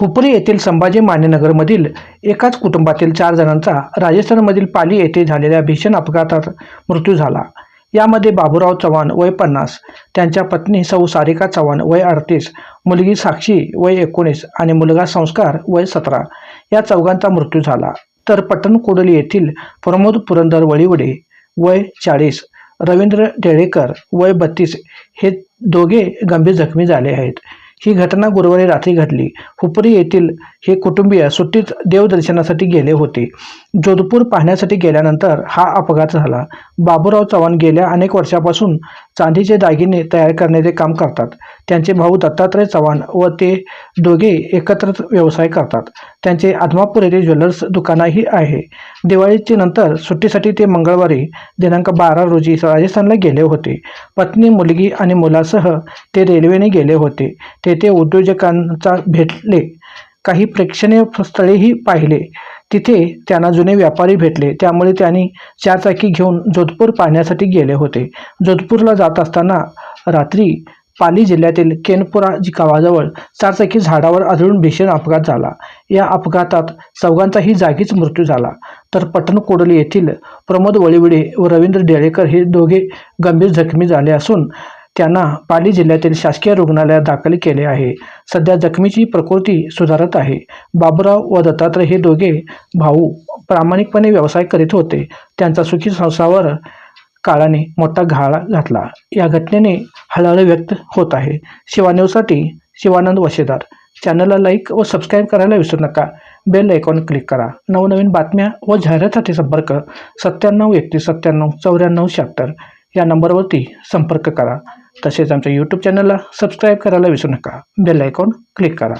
हुपरी येथील संभाजी मान्यनगरमधील एकाच कुटुंबातील चार जणांचा राजस्थानमधील पाली येथे झालेल्या भीषण अपघातात मृत्यू झाला. यामध्ये बाबूराव चव्हाण वय पन्नास त्यांच्या पत्नी सौ सारिका चव्हाण वय अडतीस मुलगी साक्षी वय एकोणीस आणि मुलगा संस्कार वय सतरा या चौघांचा मृत्यू झाला. तर पट्टणकोडली येथील प्रमोद पुरंदर वळीवडे वय चाळीस रवींद्र डेळेकर वय बत्तीस हे दोघे गंभीर जखमी झाले आहेत. ही घटना गुरुवारी रात्री घडली. हुपरी येथील हे कुटुंबीय सुट्टीत देवदर्शनासाठी गेले होते. जोधपूर पाहण्यासाठी गेल्यानंतर हा अपघात झाला. बाबूराव चव्हाण गेल्या अनेक वर्षापासून चांदीचे दागिने तयार करण्याचे काम करतात. त्यांचे भाऊ दत्तात्रय चव्हाण व ते दोघे एकत्र व्यवसाय करतात. त्यांचे आदमापूर येथे ज्वेलर्स दुकानही आहे. दिवाळीचे नंतर सुट्टीसाठी ते मंगळवारी दिनांक बारा रोजी राजस्थानला गेले होते. पत्नी मुलगी आणि मुलासह ते रेल्वेने गेले होते. तेथे उद्योजकांचा भेटले. काही प्रेक्षणीय स्थळेही पाहिले. तिथे त्यांना जुने व्यापारी भेटले. त्यामुळे त्यांनी चारचाकी घेऊन जोधपूर पाहण्यासाठी गेले होते. जोधपूरला जात असताना रात्री पाली जिल्ह्यातील केनपुरा जी गावाजवळ चारचाकी झाडावर आदळून भीषण अपघात झाला. या अपघातात चौघांचाही जागीच मृत्यू झाला. तर पटणकोडली येथील प्रमोद वळीवडे व रवींद्र डेळेकर हे दोघे गंभीर जखमी झाले असून त्यांना पाली जिल्ह्यातील शासकीय रुग्णालयात दाखल केले आहे. सध्या जखमीची प्रकृती सुधारत आहे. बाबूराव व दत्तात्रय हे दोघे भाऊ प्रामाणिकपणे व्यवसाय करीत होते. त्यांचा सुखी संसावर काळाने मोठा घाळा घातला. या घटनेने हळहळ व्यक्त होत आहे. शिवान्यूसाठी शिवानंद वशेदार. चॅनलला लाईक व सबस्क्राईब करायला विसरू नका. बेल आयकॉन क्लिक करा. नवनवीन बातम्या व जाहिरातीसाठी संपर्क सत्त्याण्णव एकतीस सत्त्याण्णव चौऱ्याण्णव शहात्तर या नंबरवरती संपर्क करा. तसेच आमच्या यूट्यूब चॅनलला सबस्क्राईब करायला विसरू नका. बेल आयकॉन क्लिक करा.